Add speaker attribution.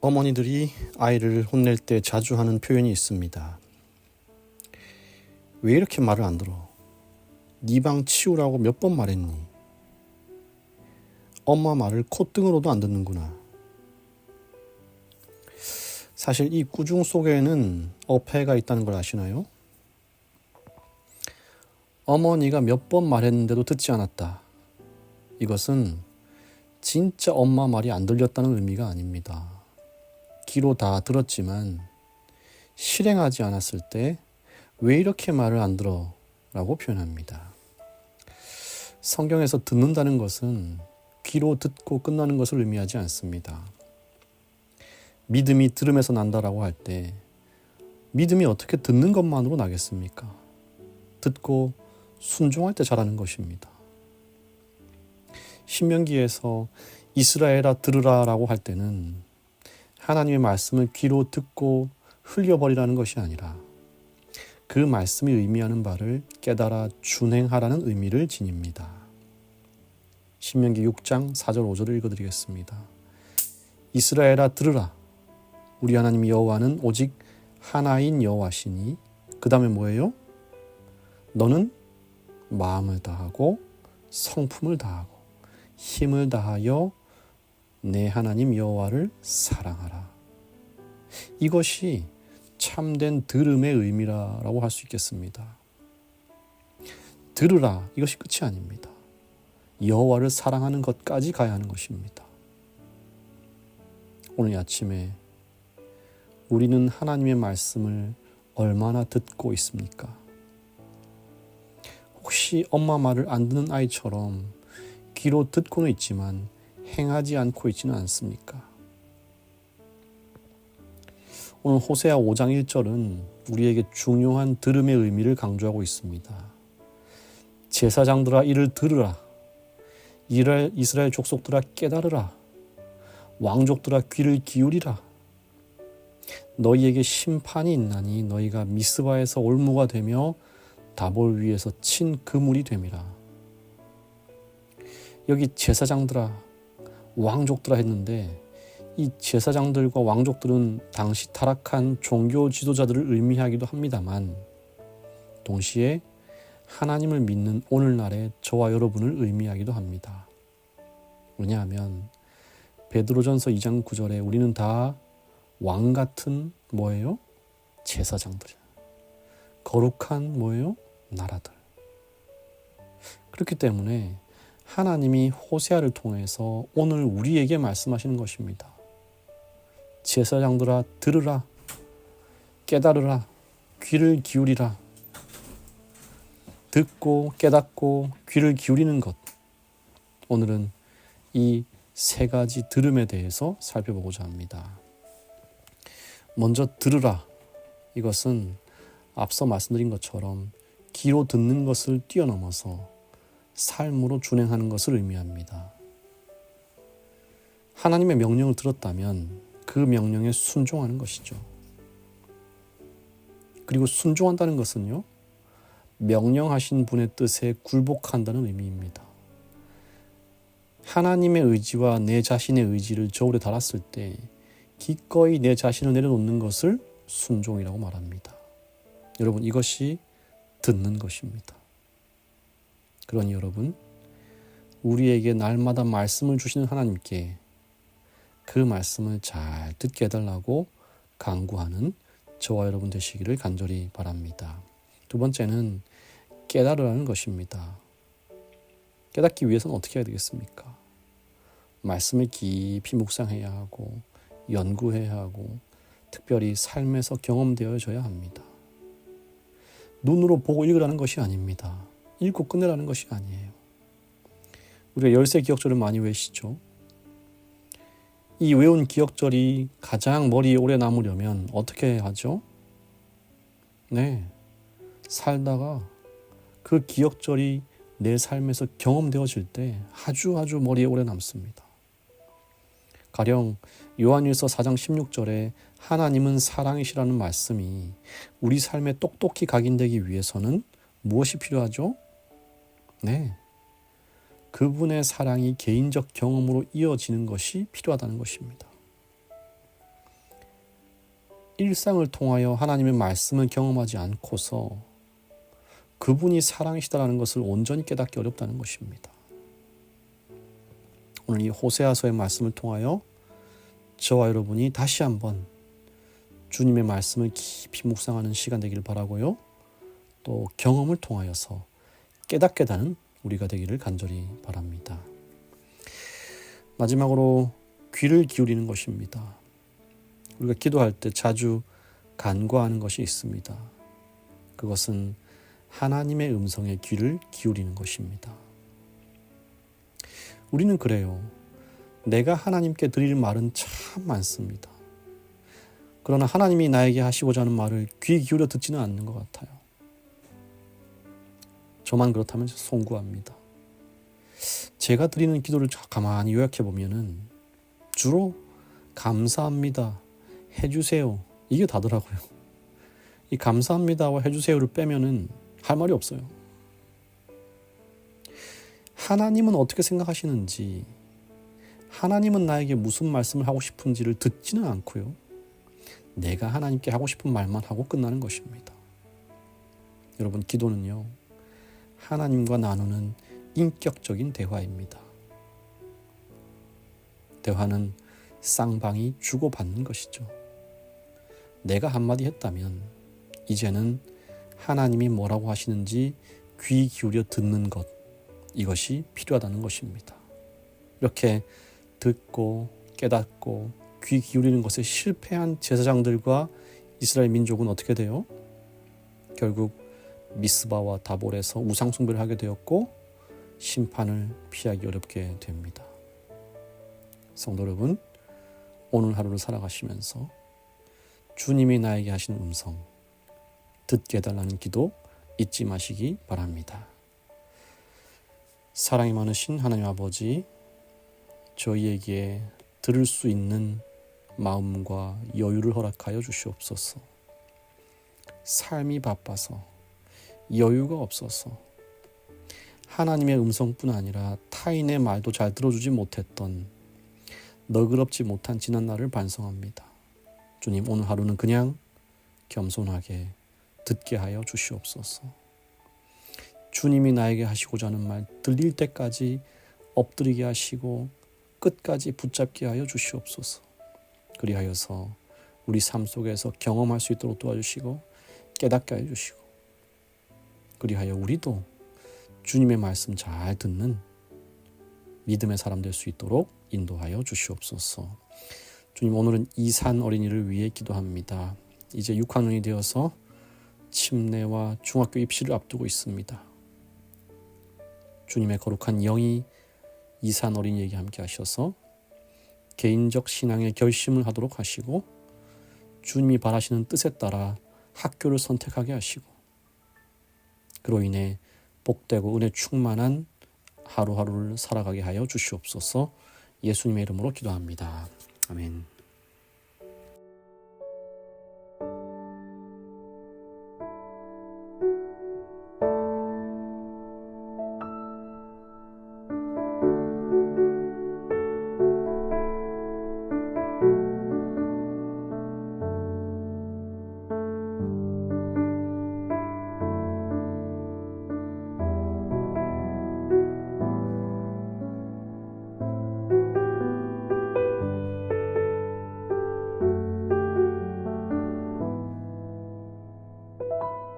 Speaker 1: 어머니들이 아이를 혼낼 때 자주 하는 표현이 있습니다. 왜 이렇게 말을 안 들어? 네 방 치우라고 몇 번 말했니? 엄마 말을 콧등으로도 안 듣는구나. 사실 이 꾸중 속에는 어폐가 있다는 걸 아시나요? 어머니가 몇 번 말했는데도 듣지 않았다. 이것은 진짜 엄마 말이 안 들렸다는 의미가 아닙니다. 귀로 다 들었지만 실행하지 않았을 때 왜 이렇게 말을 안 들어? 라고 표현합니다. 성경에서 듣는다는 것은 귀로 듣고 끝나는 것을 의미하지 않습니다. 믿음이 들음에서 난다라고 할 때 믿음이 어떻게 듣는 것만으로 나겠습니까? 듣고 순종할 때 자라는 것입니다. 신명기에서 이스라엘아 들으라라고 할 때는 하나님의 말씀을 귀로 듣고 흘려버리라는 것이 아니라 그 말씀이 의미하는 바를 깨달아 준행하라는 의미를 지닙니다. 신명기 6장 4절 5절을 읽어드리겠습니다. 이스라엘아 들으라 우리 하나님 여호와는 오직 하나인 여호와시니 그 다음에 뭐예요? 너는 마음을 다하고 성품을 다하고 힘을 다하여 내 하나님 여호와를 사랑하라. 이것이 참된 들음의 의미라고 할 수 있겠습니다. 들으라 이것이 끝이 아닙니다. 여호와를 사랑하는 것까지 가야 하는 것입니다. 오늘 아침에 우리는 하나님의 말씀을 얼마나 듣고 있습니까? 혹시 엄마 말을 안 듣는 아이처럼 귀로 듣고는 있지만 행하지 않고 있지는 않습니까? 오늘 호세아 5장 1절은 우리에게 중요한 들음의 의미를 강조하고 있습니다. 제사장들아 이를 들으라. 이스라엘, 이스라엘 족속들아 깨달으라. 왕족들아 귀를 기울이라. 너희에게 심판이 있나니 너희가 미스바에서 올무가 되며 다볼 위에서 친 그물이 됨이라. 여기 제사장들아 왕족들아 했는데 이 제사장들과 왕족들은 당시 타락한 종교 지도자들을 의미하기도 합니다만 동시에 하나님을 믿는 오늘날의 저와 여러분을 의미하기도 합니다. 왜냐하면 베드로전서 2장 9절에 우리는 다 왕 같은 뭐예요? 제사장들. 거룩한 뭐예요? 나라들. 그렇기 때문에 하나님이 호세아를 통해서 오늘 우리에게 말씀하시는 것입니다. 제사장들아 들으라. 깨달으라. 귀를 기울이라. 듣고 깨닫고 귀를 기울이는 것. 오늘은 이 세 가지 들음에 대해서 살펴보고자 합니다. 먼저 들으라. 이것은 앞서 말씀드린 것처럼 귀로 듣는 것을 뛰어넘어서 삶으로 준행하는 것을 의미합니다. 하나님의 명령을 들었다면 그 명령에 순종하는 것이죠. 그리고 순종한다는 것은요, 명령하신 분의 뜻에 굴복한다는 의미입니다. 하나님의 의지와 내 자신의 의지를 저울에 달았을 때 기꺼이 내 자신을 내려놓는 것을 순종이라고 말합니다. 여러분, 이것이 듣는 것입니다. 그러니 여러분, 우리에게 날마다 말씀을 주시는 하나님께 그 말씀을 잘 듣게 해달라고 강구하는 저와 여러분 되시기를 간절히 바랍니다. 두 번째는 깨달으라는 것입니다. 깨닫기 위해서는 어떻게 해야 되겠습니까? 말씀을 깊이 묵상해야 하고 연구해야 하고 특별히 삶에서 경험되어져야 합니다. 눈으로 보고 읽으라는 것이 아닙니다. 읽고 끝내라는 것이 아니에요. 우리가 열세 기억절을 많이 외시죠. 이 외운 기억절이 가장 머리에 오래 남으려면 어떻게 하죠? 네. 살다가 그 기억절이 내 삶에서 경험되어질 때 아주 아주 머리에 오래 남습니다. 가령 요한일서 4장 16절에 하나님은 사랑이시라는 말씀이 우리 삶에 똑똑히 각인되기 위해서는 무엇이 필요하죠? 네. 그분의 사랑이 개인적 경험으로 이어지는 것이 필요하다는 것입니다. 일상을 통하여 하나님의 말씀을 경험하지 않고서 그분이 사랑이시다라는 것을 온전히 깨닫기 어렵다는 것입니다. 오늘 이 호세아서의 말씀을 통하여 저와 여러분이 다시 한번 주님의 말씀을 깊이 묵상하는 시간 되기를 바라고요. 또 경험을 통하여서 깨닫게 되는 우리가 되기를 간절히 바랍니다. 마지막으로 귀를 기울이는 것입니다. 우리가 기도할 때 자주 간과하는 것이 있습니다. 그것은 하나님의 음성에 귀를 기울이는 것입니다. 우리는 그래요. 내가 하나님께 드릴 말은 참 많습니다. 그러나 하나님이 나에게 하시고자 하는 말을 귀 기울여 듣지는 않는 것 같아요. 저만 그렇다면 송구합니다. 제가 드리는 기도를 가만히 요약해 보면은 주로 감사합니다. 해주세요. 이게 다더라고요. 이 감사합니다와 해주세요를 빼면은 할 말이 없어요. 하나님은 어떻게 생각하시는지, 하나님은 나에게 무슨 말씀을 하고 싶은지를 듣지는 않고요. 내가 하나님께 하고 싶은 말만 하고 끝나는 것입니다. 여러분, 기도는요, 하나님과 나누는 인격적인 대화입니다. 대화는 쌍방이 주고받는 것이죠. 내가 한마디 했다면 이제는 하나님이 뭐라고 하시는지 귀 기울여 듣는 것 이것이 필요하다는 것입니다. 이렇게 듣고 깨닫고 귀 기울이는 것에 실패한 제사장들과 이스라엘 민족은 어떻게 돼요? 결국 미스바와 다볼에서 우상 숭배를 하게 되었고 심판을 피하기 어렵게 됩니다. 성도 여러분, 오늘 하루를 살아가시면서 주님이 나에게 하신 음성 듣게 해달라는 기도 잊지 마시기 바랍니다. 사랑이 많으신 하나님 아버지, 저희에게 들을 수 있는 마음과 여유를 허락하여 주시옵소서. 삶이 바빠서 여유가 없어서 하나님의 음성뿐 아니라 타인의 말도 잘 들어주지 못했던 너그럽지 못한 지난 날을 반성합니다. 주님 오늘 하루는 그냥 겸손하게 듣게 하여 주시옵소서. 주님이 나에게 하시고자 하는 말 들릴 때까지 엎드리게 하시고 끝까지 붙잡게 하여 주시옵소서. 그리하여서 우리 삶 속에서 경험할 수 있도록 도와주시고 깨닫게 해 주시고 그리하여 우리도 주님의 말씀 잘 듣는 믿음의 사람 될 수 있도록 인도하여 주시옵소서. 주님 오늘은 이산 어린이를 위해 기도합니다. 이제 6학년이 되어서 침례와 중학교 입시를 앞두고 있습니다. 주님의 거룩한 영이 이산 어린이에게 함께 하셔서 개인적 신앙의 결심을 하도록 하시고 주님이 바라시는 뜻에 따라 학교를 선택하게 하시고 그로 인해 복되고 은혜 충만한 하루하루를 살아가게 하여 주시옵소서 예수님의 이름으로 기도합니다. 아멘. thank you